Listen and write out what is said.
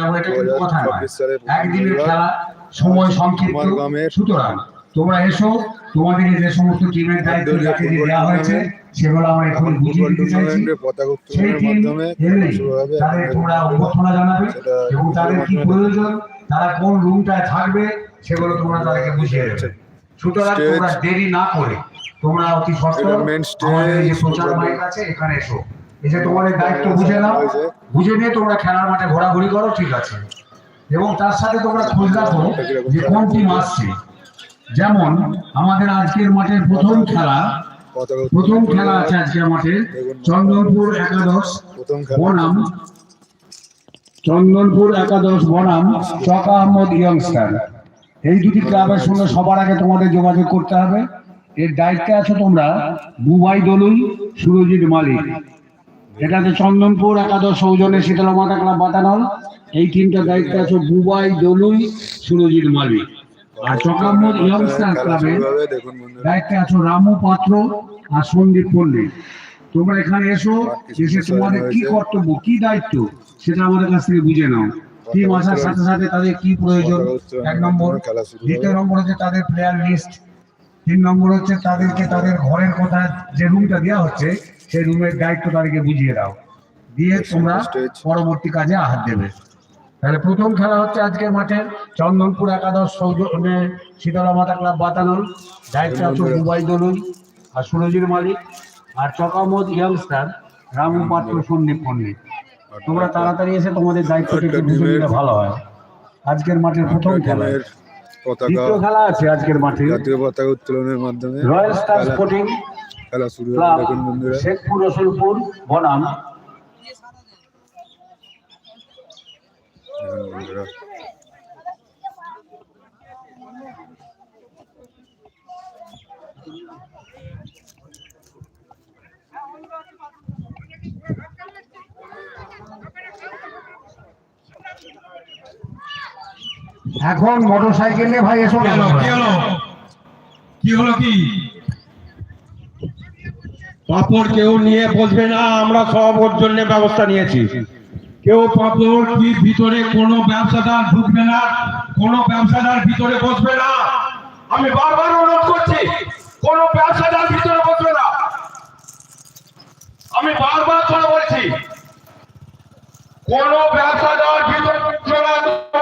যাব এটা কিন্তু কথা নয়। একদিনের খেলা সময় সংক্ষিপ্ত সুতরাং তোমরা এসো তোমাদেরকে যে সমস্ত টিমের দায়িত্ব যাকে দেওয়া হয়েছে সেগুলো আমরা এখন বুঝিয়ে দিতে চাইছি। সেই টিম মাধ্যমে এলে তাদের তোমরা অভ্যর্থনা জানাবে এবং তাদের কি প্রয়োজন তারা কোন রুমটায় থাকবে সেগুলো তোমরা তাদেরকে বুঝিয়ে দেবে। সুতরাং তোমরা দেরি না করে তোমরা অতি সত্ত্ব এটা main আমাদের যে প্রচার মাইক আছে এখানে এসো। এসে তোমাদের দায়িত্ব বুঝে নাও। বুঝে নিয়ে তোমরা খেলার মাঠে ঘোরাঘুরি করো ঠিক আছে। এবং তার সাথে তোমরা খোঁজ রাখো যে কোন টিম আসছে। যেমন আমাদের আজকের মাঠের প্রথম খেলা প্রথম খেলা আছে আজকের মাঠে চন্দনপুর একাদশ বনাম। চন্দনপুর একাদশ বনাম চকা আহমদ ইয়ংস্টার এই দুটি ক্লাবের সঙ্গে সবার আগে তোমাদের যোগাযোগ করতে হবে। এর দায়িত্বে আছো তোমরা বুবাই দলুই সুরজিৎ মালিক। এটাতে চন্দনপুর, একাদশ সৌজনে শীতলা মাতা ক্লাব বাতানল। এই টিমটার দায়িত্বে আছো বুবাই, দলুই, সুরজিৎ মালিক আর চকা আহমদ ইয়ংস্টার বন্ধুরা দায়িত্বে আছো রামু পাত্র আর সন্দীপ পল্লী তোমরা এখানে এসো, এসে তোমাদের কি কর্তব্য, কি দায়িত্ব, সেটা আমাদের কাছ থেকে বুঝে নাও। টিম আসার সাথে সাথে তাদের কি প্রয়োজন? এক নম্বর, দ্বিতীয় নম্বর হচ্ছে তাদের প্লেয়ার লিস্ট তিন নম্বর হচ্ছে তাদেরকে তাদের ঘরের কথা যে রুমটা দেওয়া হচ্ছে সেই রুমের দায়িত্ব তাদেরকে বুঝিয়ে দাও। দিয়ে তোমরা পরবর্তী কাজে হাত দেবে। তাহলে প্রথম খেলা হচ্ছে আজকের মাঠে চন্দনপুর একাদশ সৌজন্যে শীতলা মাতা ক্লাব বাতানল দায়িত্বে আছে দুবাই দলুই আর সুরজির মালিক আর চকামদ ইয়ংস্টার রামু পাত্র সন্দীপ পণ্ডিত। তোমরা তাড়াতাড়ি এসে তোমাদের দায়িত্বটা একটু বুঝে নিলে ভালো হয়। আজকের মাঠের প্রথম খেলা। পতাকা। খেলা আছে আজকের মাঠে। জাতীয় পতাকা উত্তোলনের মাধ্যমে রয়্যাল স্টার খেলা- স্পোর্টিং খেলা শুরু হবে দেখুন বন্ধুরা। শেখপুর রসুলপুর বনাম। বন্ধুরা। এখন মোটর সাইকেল নিয়ে ভাই এসো। কি হলো? কি হলো? কি পাপড় কেউ নিয়ে বসবে না আমরা সব ওর জন্য ব্যবস্থা নিয়েছি। কেউ পাপড় কি ভিতরে কোনো ব্যবসাদার ঢুকবে না কোনো ব্যবসাদার ভিতরে বসবে না? আমি বারবার অনুরোধ করছি কোনো ব্যবসাদার ভিতরে বসবে না। আমি বারবার করে বলছি কোনো না